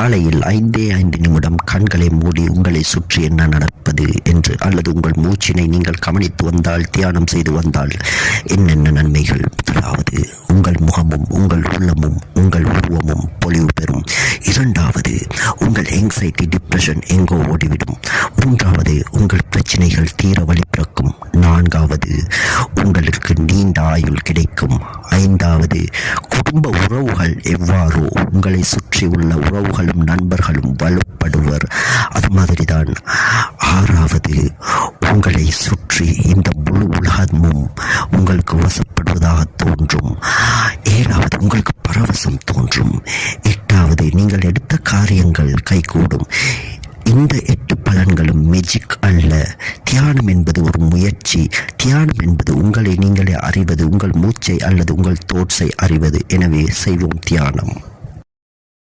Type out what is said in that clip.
காலையில் ஐந்தே ஐந்து நிமிடம் கண்களை மூடி உங்களை சுற்றி என்ன நடப்பது என்று அல்லது உங்கள் மூச்சினை நீங்கள் கவனித்து வந்தால் தியானம் செய்து வந்தால் என்னென்ன நன்மைகள் முதலாவது? உங்கள் முகமும் உங்கள் உள்ளமும் உங்கள் உருவமும் பொலிவு பெறும். இரண்டாவது உங்கள் எங்ஸைட்டி டிப்ரெஷன் எங்கோ ஓடிவிடும். மூன்றாவது உங்கள் பிரச்சனைகள் தீர வழி பிறக்கும். நான்காவது உங்களுக்கு நீண்ட ஆயுள் கிடைக்கும். ஐந்தாவது குடும்ப உறவுகள் எவ்வாறோ உங்களை சுற்றி உள்ள உறவுகளும் நண்பர்களும் வலுப்படுவர்? அது மாதிரி தான் ஆறாவது உங்களை சுற்றி இந்த முழு உலகமும் உங்களுக்கு வசப்படுவதாக தோன்றும். ஏழாவது உங்களுக்கு பரவசம் தோன்றும். எட்டாவது நீங்கள் எடுத்த காரியங்கள் கைகூடும். இந்த எட்டு பலன்களும் மெஜிக் அல்ல. தியானம் என்பது ஒரு முயற்சி. தியானம் என்பது உங்களை நீங்களே அறிவது உங்கள் மூச்சை அல்லது உங்கள் தோட்ஸை அறிவது. எனவே செய்வோம் தியானம்.